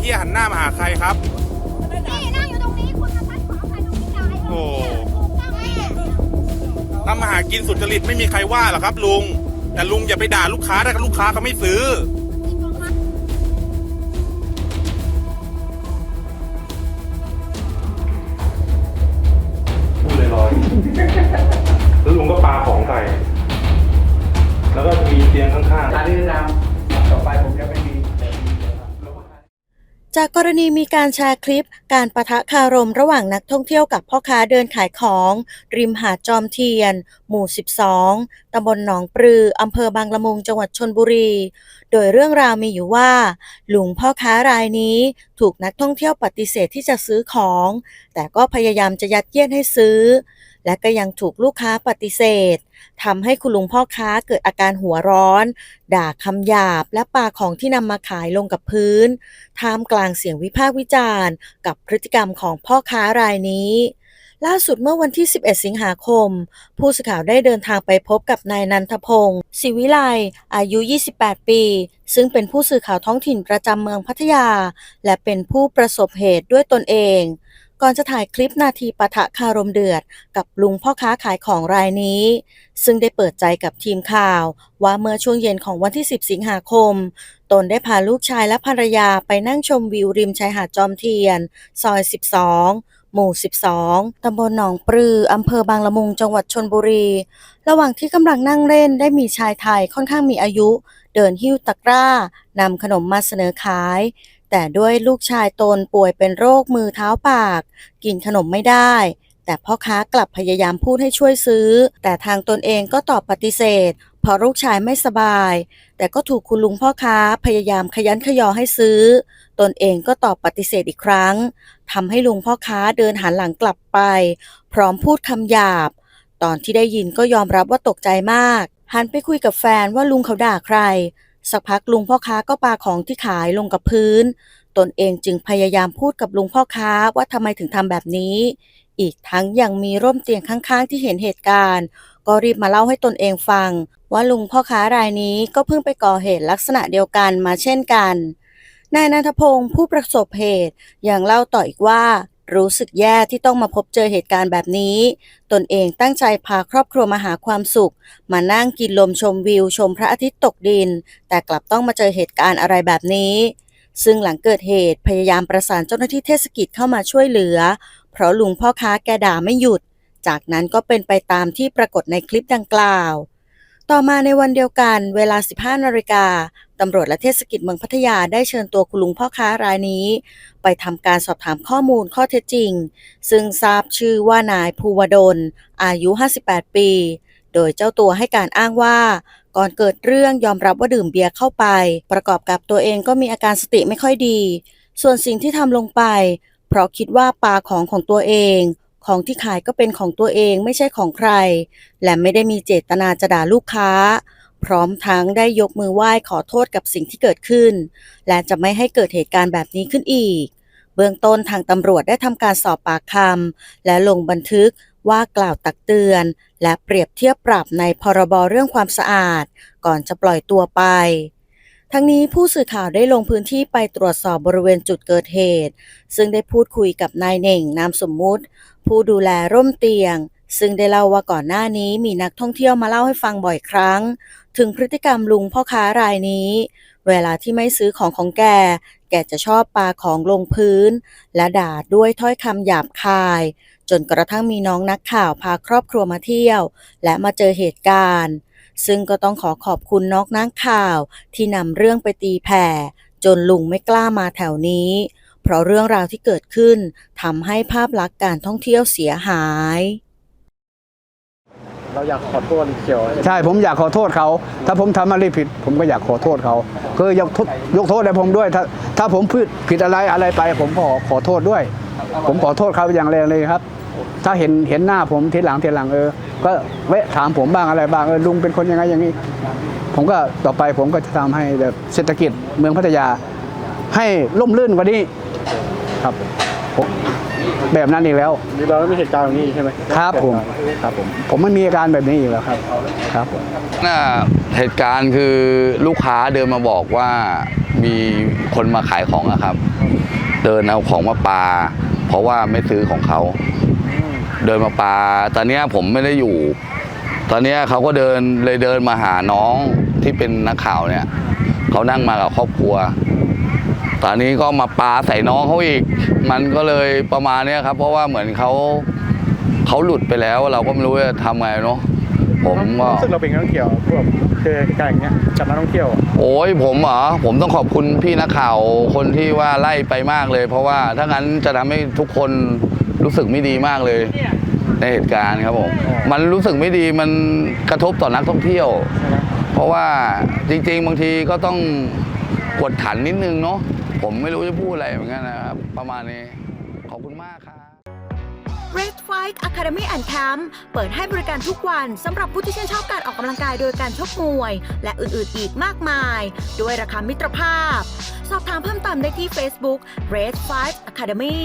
เฮียหันหน้ามาหาใครครับ นี่นั่งอยู่ตรงนี้คุณมาพัดขวางใครตรงนี้ได้โอ้ ถูกต้องแม่ทำมาหากินสุจริตไม่มีใครว่าหรอกครับ ลุง แต่ลุงอย่าไปด่าลูกค้าถ้าลูกค้าเขาไม่ซื้อพูดลอย จากกรณีมีการแชร์คลิป การประทะคารมระหว่างนักท่องเที่ยวกับพ่อค้าเดินขายของ ริมหาดจอมเทียน หมู่ 12 ตำบลหนองปลือ อำเภอบางละมุง จังหวัดชนบุรี โดยเรื่องราวมีอยู่ว่า ลุงพ่อค้ารายนี้ถูกนักท่องเที่ยวปฏิเสธที่จะซื้อของ แต่ก็พยายามจะยัดเยียดให้ซื้อ และก็ยังถูกลูกค้าปฏิเสธทำให้คุณลุงพ่อค้าเกิดอาการหัวร้อน ด่าคำหยาบ และปาของที่นำมาขายลงกับพื้นท่ามกลางเสียงวิพากษ์วิจารณ์ กับพฤติกรรมของพ่อค้ารายนี้ล่าสุดเมื่อวันที่ 11 สิงหาคม ผู้สื่อข่าวได้เดินทางไปพบกับนายนันทพงศ์ศิวิไลอายุ 28 ปี ซึ่งเป็นผู้สื่อข่าวท้องถิ่นประจำเมืองพัทยา และเป็นผู้ประสบเหตุด้วยตนเอง ก่อนจะถ่ายคลิปนาทีปะทะคารมเดือด กับลุงพ่อค้าขายของรายนี้ ซึ่งได้เปิดใจกับทีมข่าว ว่าเมื่อช่วงเย็นของวันที่ 10 สิงหาคม ตนได้พาลูกชายและภรรยาไปนั่งชมวิวริมชายหาดจอมเทียน ซอย 12หมู่ 12 ตำบลหนองปลือ อำเภอบางละมุง จังหวัดชนบุรี ระหว่างที่กำลังนั่งเล่นได้มีชายไทยค่อนข้างมีอายุ เดินหิ้วตะกร้า นำขนมมาเสนอขาย แต่ด้วยลูกชายตนป่วยเป็นโรคมือเท้าปาก กินขนมไม่ได้ แต่พ่อค้ากลับพยายามพูดให้ช่วยซื้อ แต่ทางตนเองก็ตอบปฏิเสธเพราะลูกชายไม่สบาย แต่ก็ถูกคุณลุงพ่อค้าพยายามขยันขยอให้ซื้อ ตนเองก็ตอบปฏิเสธอีกครั้งทำให้ลุงพ่อค้าเดินหันหลังกลับไป พร้อมพูดคำหยาบ ตอนที่ได้ยินก็ยอมรับว่าตกใจมาก หันไปคุยกับแฟนว่าลุงเขาด่าใคร สักพักลุงพ่อค้าก็ปาของที่ขายลงกับพื้น ตนเองจึงพยายามพูดกับลุงพ่อค้าว่าทำไมถึงทำแบบนี้ อีกทั้งยังมีร่มเตียงข้างๆ ที่เห็นเหตุการณ์ ก็รีบมาเล่าให้ตนเองฟัง ว่าลุงพ่อค้ารายนี้ก็เพิ่งไปก่อเหตุลักษณะเดียวกันมาเช่นกันนายนันทพงศ์ผู้ประสบเหตุยังเล่าต่ออีกว่า รู้สึกแย่ที่ต้องมาพบเจอเหตุการณ์แบบนี้ ตนเองตั้งใจพาครอบครัวมาหาความสุข มานั่งกินลมชมวิว ชมพระอาทิตย์ตกดิน แต่กลับต้องมาเจอเหตุการณ์อะไรแบบนี้ ซึ่งหลังเกิดเหตุพยายามประสานเจ้าหน้าที่เทศกิจเข้ามาช่วยเหลือ เพราะลุงพ่อค้าแกด่าไม่หยุด จากนั้นก็เป็นไปตามที่ปรากฏในคลิปดังกล่าว ต่อมาในวันเดียวกันเวลา 15นาฬิกาตำรวจและเทศกิจเมืองพัทยาได้เชิญตัวคุณลุงพ่อค้ารายนี้ ไปทำการสอบถามข้อมูลข้อเท็จจริง ซึ่งทราบชื่อว่านายภูวดล อายุ 58 ปี โดยเจ้าตัวให้การอ้างว่า ก่อนเกิดเรื่องยอมรับว่าดื่มเบียร์เข้าไป ประกอบกับตัวเองก็มีอาการสติไม่ค่อยดี ส่วนสิ่งที่ทำลงไป เพราะคิดว่าปลาของของตัวเอง ของที่ขายก็เป็นของตัวเองไม่ใช่ของใคร และไม่ได้มีเจตนาจะด่าลูกค้า พร้อมทั้งได้ยกมือไหว้ขอโทษกับสิ่งที่เกิดขึ้น และจะไม่ให้เกิดเหตุการณ์แบบนี้ขึ้นอีก เบื้องต้นทางตำรวจได้ทำการสอบปากคำและลงบันทึกว่ากล่าวตักเตือน และเปรียบเทียบปรับในพรบเรื่องความสะอาด ก่อนจะปล่อยตัวไป ทั้งนี้ผู้สื่อข่าวได้ลงพื้นที่ไปตรวจสอบบริเวณจุดเกิดเหตุ ซึ่งได้พูดคุยกับนายเน่งนามสมมุติ ผู้ดูแลร่มเตียง ซึ่งได้เล่าว่าก่อนหน้านี้มีนักท่องเที่ยวมาเล่าให้ฟังบ่อยครั้ง ถึงพฤติกรรมลุงพ่อค้ารายนี้ เวลาที่ไม่ซื้อของของแก แกจะชอบปาของลงพื้น และด่าด้วยถ้อยคำหยาบคาย จนกระทั่งมีน้องนักข่าวพาครอบครัวมาเที่ยว และมาเจอเหตุการณ์ ซึ่งก็ต้องขอขอบคุณน้องนักข่าวที่นำเรื่องไปตีแผ่ จนลุงไม่กล้ามาแถวนี้ เพราะเรื่องราวที่เกิดขึ้นทำให้ภาพลักษณ์การท่องเที่ยวเสียหาย เราอยากขอโทษเขียวใช่ผมอยากขอโทษเขา ถ้าผมทำอะไรผิด ผมก็อยากขอโทษเขาคือยกโทษยกโทษให้ผมด้วย ถ้าถ้าผมผิดผิดอะไรอะไรไป ผมขอขอโทษด้วย ผมขอโทษเขาอย่างแรงเลยครับ ถ้าเห็นเห็นหน้าผมทีหลังทีหลังเออ ก็แวะถามผมบ้างอะไรบ้างเออลุงเป็นคนยังไงอย่างนี้ ผมก็ต่อไปผมก็จะทำให้แบบเศรษฐกิจเมืองพัทยา ให้ร่มรื่นกว่านี้ครับผมแบบนั้นอีกแล้วนี่เราไม่มีเหตุการณ์แบบนี้ใช่ไหมครับผมครับผมผมไม่มีอาการแบบนี้อีกแล้วครับครับผมน่าเหตุการณ์คือลูกค้าเดินมาบอกว่ามีคนมาขายของอะครับ เดินเอาของมาปาเพราะว่าไม่ซื้อของเขา เดินมาปาตอนเนี้ยผมไม่ได้อยู่ ตอนเนี้ยเขาก็เดินเลยเดินมาหาน้องที่เป็นนักข่าวเนี่ยเขานั่งมากับครอบครัว ตอนนี้ก็มาปาใส่น้องเขาอีก มันก็เลยประมาณเนี้ยครับ เพราะว่าเหมือนเขาเขาหลุดไปแล้ว เราก็ไม่รู้จะทำไงเนาะผมก็รู้สึกเราเป็นนักท่องเที่ยวพวกเจอเหตุการณ์อย่างเงี้ยกับนักท่องเที่ยวอะโอ้ยผมเหรอผมต้องขอบคุณพี่นักข่าวคนที่ว่าไล่ไปมากเลย เพราะว่าถ้างั้นจะทำให้ทุกคน รู้สึกไม่ดีมากเลยในเหตุการณ์ครับผมมันรู้สึกไม่ดีมันกระทบต่อนักท่องเที่ยวใช่ไหมเพราะว่าจริง ๆ บางทีก็ต้องกดขันนิดนึงเนาะผมไม่รู้จะพูดอะไรเหมือนกันนะครับ ประมาณนี้ ขอบคุณมากครับ Red Fight Academy and Camp เปิดให้บริการทุกวันสำหรับผู้ที่ชื่นชอบการออกกำลังกายโดยการชกมวย และอื่นๆอีกมากมาย ด้วยราคามิตรภาพ สอบถามเพิ่มเติมได้ที่ Facebook Red Fight Academy